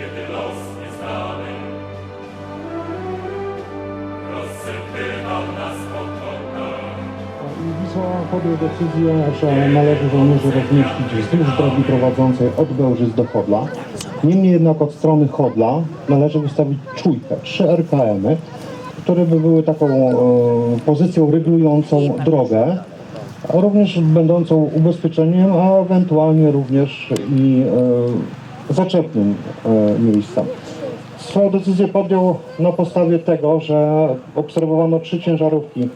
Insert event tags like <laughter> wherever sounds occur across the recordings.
Kiedy los nieznany rozsypywał nas Wisła podjął decyzję, że należy żołnierzy rozmieścić wzdłuż drogi prowadzącej od Bełżyc do Chodla. Niemniej jednak od strony Chodla należy ustawić czujkę, trzy RKM, -y, które by były taką e, pozycją regulującą drogę, a również będącą ubezpieczeniem, a ewentualnie również i e, zaczepnym e, miejscem. Swoją decyzję podjął na podstawie tego, że obserwowano trzy ciężarówki,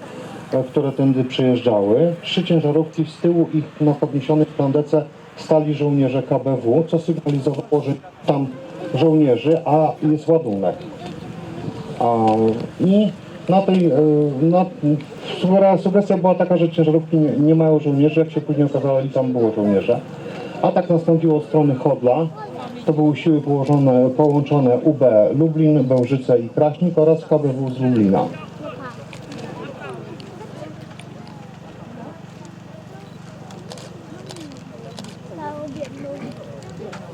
e, które tędy przejeżdżały. Trzy ciężarówki z tyłu ich na podniesionej plandece stali żołnierze KBW, co sygnalizowało, że tam żołnierzy, a jest ładunek. I na tej, e, na, sugestia była taka, że ciężarówki nie, nie mają żołnierzy, jak się później okazało, i tam było żołnierze. Atak nastąpił od strony Chodla. To były siły położone, połączone UB Lublin, Bełżyce i Kraśnik oraz KBW z Lublina.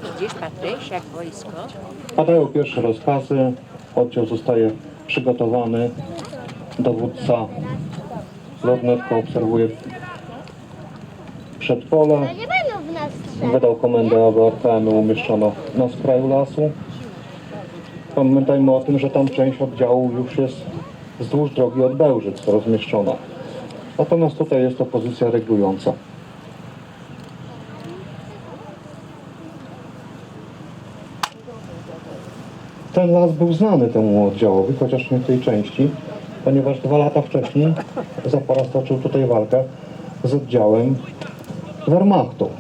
Widzisz, Patryś, jak wojsko? Padają pierwsze rozkazy, oddział zostaje przygotowany, dowódca lotnetko obserwuje przedpole, Nie będą w nas strzelać. Wydał komendę, aby RPM umieszczono na skraju lasu. Pamiętajmy o tym, że tam część oddziału już jest wzdłuż drogi od Bełżyc rozmieszczona. Natomiast tutaj jest to pozycja regulująca. Ten las był znany temu oddziałowi, chociaż nie tej części, ponieważ dwa lata wcześniej Zapora stoczył tutaj walkę z oddziałem Wehrmachtu.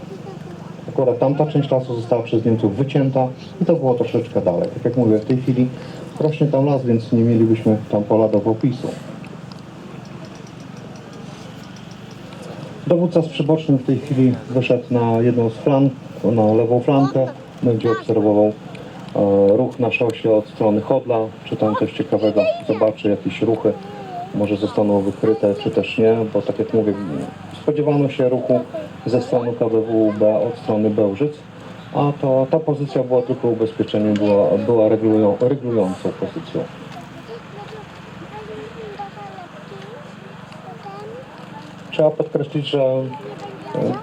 Akurat tamta część lasu została przez Niemców wycięta i to było troszeczkę dalej. Tak jak mówię, w tej chwili rośnie tam las, więc nie mielibyśmy tam pola do popisu. Dowódca z przybocznym w tej chwili wyszedł na jedną z flank, na lewą flankę. Będzie obserwował e, ruch na szosie od strony Chodla. Czy tam coś ciekawego zobaczy, jakieś ruchy może zostaną wykryte, czy też nie, bo tak jak mówię, spodziewano się ruchu ze strony KBWB od strony Bełżyc, a to ta pozycja była tylko ubezpieczeniem, była, była regulują, regulującą pozycją. Trzeba podkreślić, że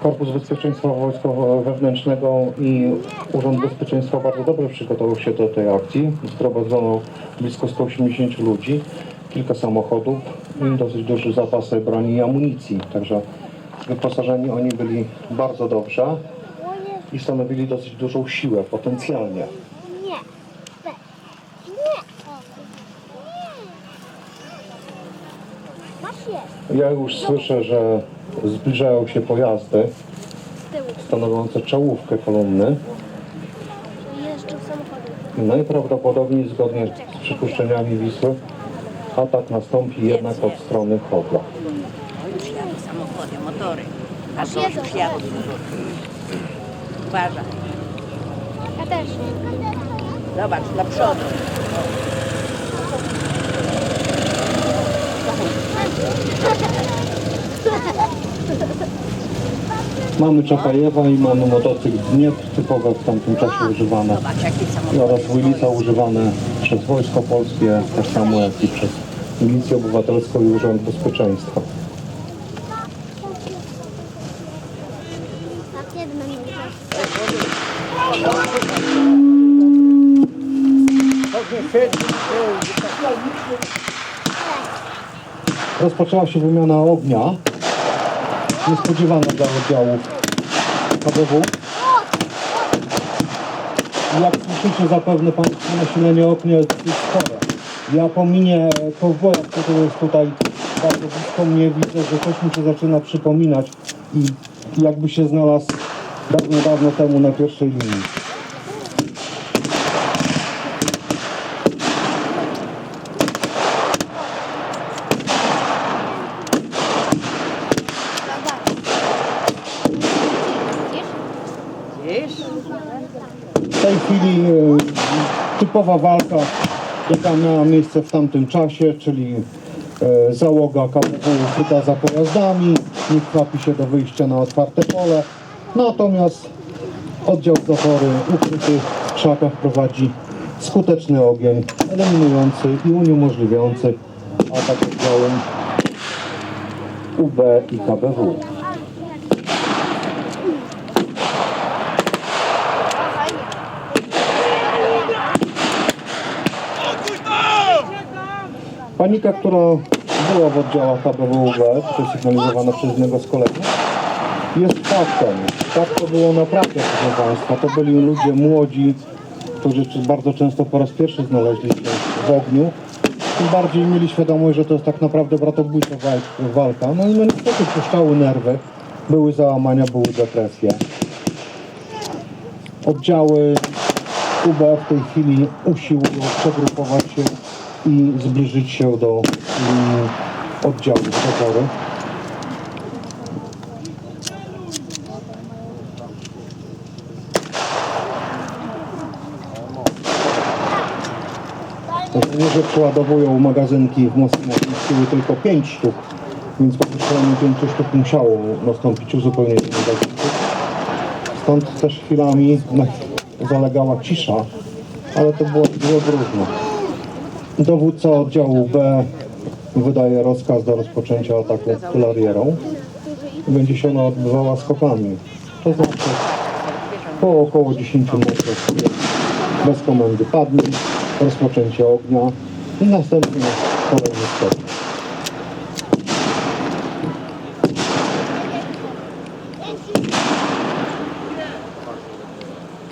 Korpus Bezpieczeństwa Wojskowego Wewnętrznego i Urząd Bezpieczeństwa bardzo dobrze przygotował się do tej akcji. Zgromadzono blisko 180 ludzi, kilka samochodów i dosyć duży zapas broni i amunicji. Także wyposażeni oni byli bardzo dobrze i stanowili dosyć dużą siłę potencjalnie. Ja już słyszę, że zbliżają się pojazdy stanowiące czołówkę kolumny. Najprawdopodobniej zgodnie z przypuszczeniami Wisły atak nastąpi jednak od strony Chodla. O, już jadą samochody, motory. A to jedzą. już. Uważaj. Ja też. Zobacz, do przodu. Mamy Czapajewa i mamy motocykl Dniepr, typowe w tamtym czasie używane. Zobacz, oraz Willisa używane przez Wojsko Polskie, tak samo jak i przez Milicję Obywatelską i Urząd Bezpieczeństwa. Rozpoczęła się wymiana ognia, niespodziewana dla oddziałów KBW. Jak słyszycie zapewne Państwo nasilenie ognia jest spore. Ja po minie kowboja, który jest tutaj bardzo blisko mnie, widzę, że coś mi się zaczyna przypominać i jakby się znalazł dawno, dawno temu na pierwszej linii. W tej chwili e, typowa walka, jaka miała miejsce w tamtym czasie, czyli e, załoga KWW ukryta za pojazdami, nie kwapi się do wyjścia na otwarte pole, natomiast oddział zapory ukryty w krzakach prowadzi skuteczny ogień, eliminujący i uniemożliwiający atak oddziałem UB i KBW. Panika, która była w oddziałach KBWB, to sygnalizowana przez jednego z kolegów, jest faktem. Tak to było naprawdę, proszę Państwa. To byli ludzie młodzi, którzy bardzo często po raz pierwszy znaleźli się w ogniu. Tym bardziej mieli świadomość, że to jest tak naprawdę bratobójcza wal- walka. No i no niestety puszczały nerwy, były załamania, były depresje. Oddziały UB w tej chwili usiłują przegrupować się i zbliżyć się do mm, oddziału zapory. Żołnierze przeładowują magazynki w Moskwie mieściły tylko 5 sztuk, więc po wystrzeleniu 5 sztuk musiało nastąpić uzupełnienie magazynków. Stąd też chwilami zalegała cisza, ale to było, było różne. Dowódca oddziału B wydaje rozkaz do rozpoczęcia ataku artylerierą. Będzie się ona odbywała skokami. To znaczy po około 10 metrów bez komendy padnie, rozpoczęcie ognia i następnie kolejny skok.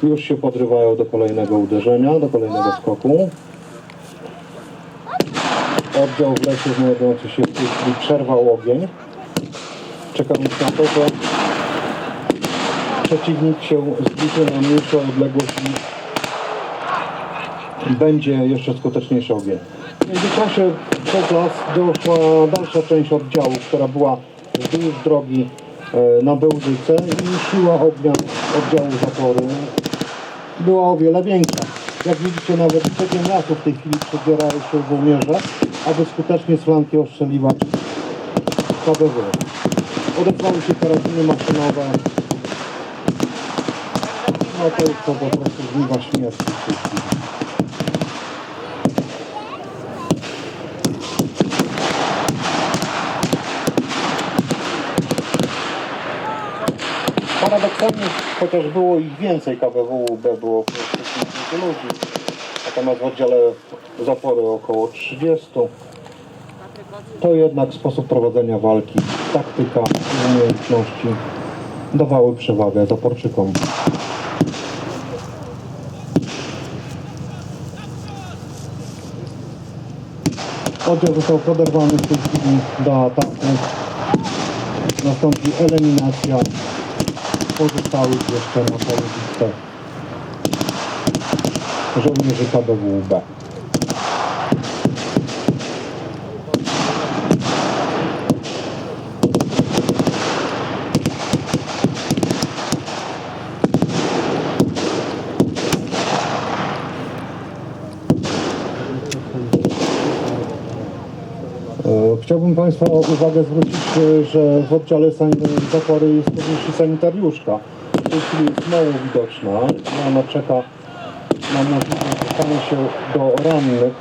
Już się podrywają do kolejnego uderzenia, do kolejnego skoku. Oddział w lesie znajdujący się w tej chwili przerwał ogień. Czekając na to, że przeciwnik się zbliży na mniejszą odległość i będzie jeszcze skuteczniejszy ogień. W międzyczasie przez las doszła dalsza część oddziału, która była wzdłuż drogi e, na Bełżyce i siła ognia oddziału zapory była o wiele większa. Jak widzicie, nawet trzecim lasu w tej chwili przedzierają się żołnierze, aby skutecznie z flanki ostrzeliwać KBW. Odezwały się karabiny maszynowe. No to jest to po prostu żniwa śmierci. Paradoksalnie, chociaż było ich więcej, KBW B było około 50 ludzi, natomiast w oddziale zapory około 30, to jednak sposób prowadzenia walki, taktyka i umiejętności dawały przewagę zaporczykom. Oddział został poderwany w tej chwili do ataku. Nastąpi eliminacja pozostałych jeszcze na polu bitwy żołnierzy KBWB. E, Chciałbym Państwa uwagę zwrócić, e, że w oddziale zapory jest również sanitariuszka. W tej chwili jest mało widoczna ona czeka na możliwość dostania się do rannych.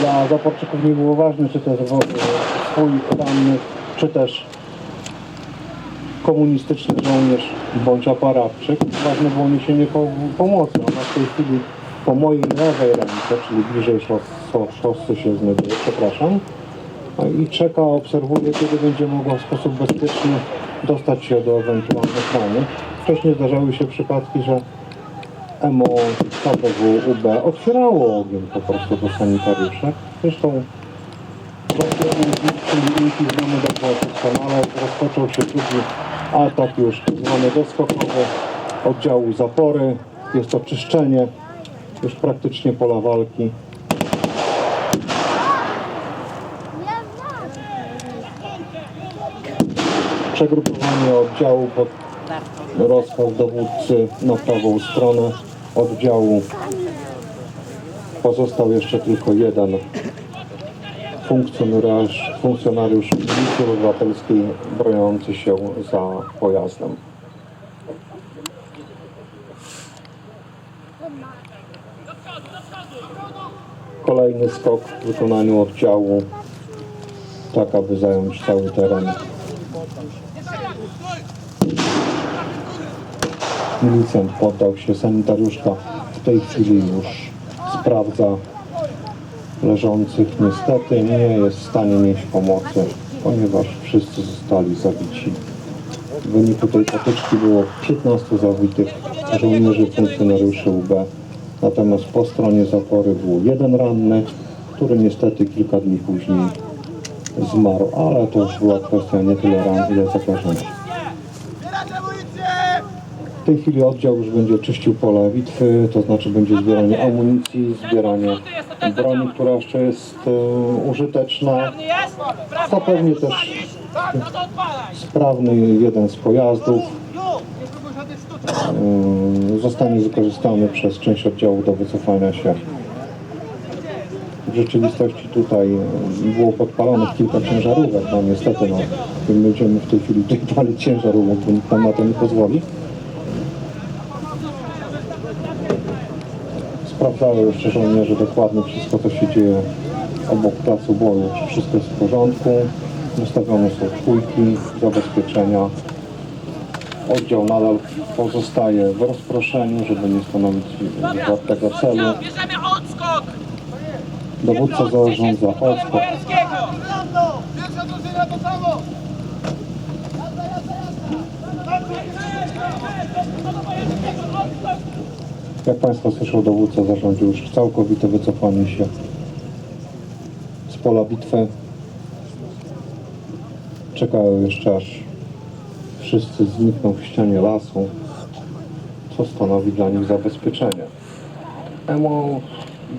Dla zaporczyków nie było ważne, czy to jest swój ranny, czy też komunistyczny żołnierz bądź aparatczyk. Ważne było niesienie po- pomocy. Ona w tej chwili po mojej lewej ręce, czyli bliżej szos, szos, szosy się znajduje, przepraszam, a i czeka, obserwuje, kiedy będzie mogła w sposób bezpieczny dostać się do ewentualnych rannych. Wcześniej zdarzały się przypadki, że MO, KBW, UB otwierało ogień po prostu do sanitariuszy. Zresztą znamy dobrze doskonale. Rozpoczął się drugi atak już zwany doskokowy oddziału zapory. Jest to czyszczenie już praktycznie pola walki. Przegrupowanie oddziału pod rozkaz dowódcy na prawą stronę oddziału. Pozostał jeszcze tylko jeden funkcjonariusz, funkcjonariusz Milicji Obywatelskiej broniący się za pojazdem. Kolejny skok w wykonaniu oddziału, tak aby zająć cały teren Milicjant poddał się, sanitariuszka w tej chwili już sprawdza leżących. Niestety nie jest w stanie nieść pomocy, ponieważ wszyscy zostali zabici. W wyniku tej potyczki było 15 zabitych żołnierzy, funkcjonariuszy UB. Natomiast po stronie zapory był jeden ranny, który niestety kilka dni później zmarł, ale to już była kwestia nie tyle ran, ile zakażenia. W tej chwili oddział już będzie czyścił pole bitwy, to znaczy będzie zbieranie amunicji, zbieranie broni, która jeszcze jest e, użyteczna. Zapewnie też sprawny jeden z pojazdów. E, zostanie wykorzystany przez część oddziału do wycofania się. W rzeczywistości tutaj e, było podpalonych kilka ciężarówek, no niestety no, my będziemy w tej chwili tutaj <laughs> palić ciężarówek, bo nikt nam na to nie pozwoli. Sprawdzają jeszcze żołnierze dokładnie wszystko, co się dzieje obok placu boju, czy wszystko jest w porządku. Ustawione są czujki, zabezpieczenia. Oddział nadal pozostaje w rozproszeniu, żeby nie stanowić wartego celu. Bierzemy odskok! Dowódca zarządza odskok. To samo! Jak Państwo słyszą, dowódca zarządził już całkowite wycofanie się z pola bitwy. Czekają jeszcze aż wszyscy znikną w ścianie lasu, co stanowi dla nich zabezpieczenie. Emo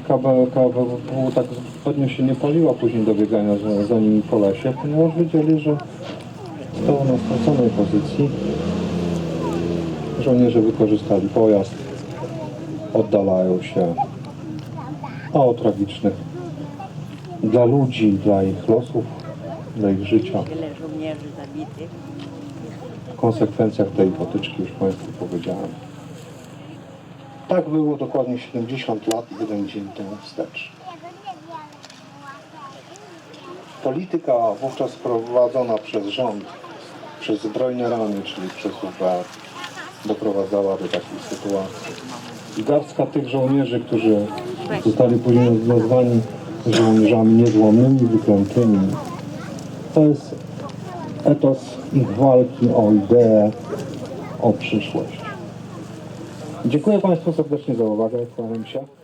KB, KWW tak zgodnie się nie paliła później do biegania za, za nimi po lesie, ponieważ wiedzieli, że stoją na straconej pozycji. Żołnierze wykorzystali pojazd, oddalają się, a o tragicznych dla ludzi, dla ich losów, dla ich życia, zabitych. konsekwencjach tej potyczki już Państwu powiedziałem. Tak było dokładnie 70 lat, jeden dzień temu wstecz. Polityka wówczas prowadzona przez rząd, przez zbrojne rany, czyli przez UB, doprowadzała do takiej sytuacji. Garstka tych żołnierzy, którzy zostali później nazwani żołnierzami niezłomnymi, wyklętymi, to jest etos ich walki o ideę, o przyszłość. Dziękuję Państwu serdecznie za uwagę. Kłaniam się.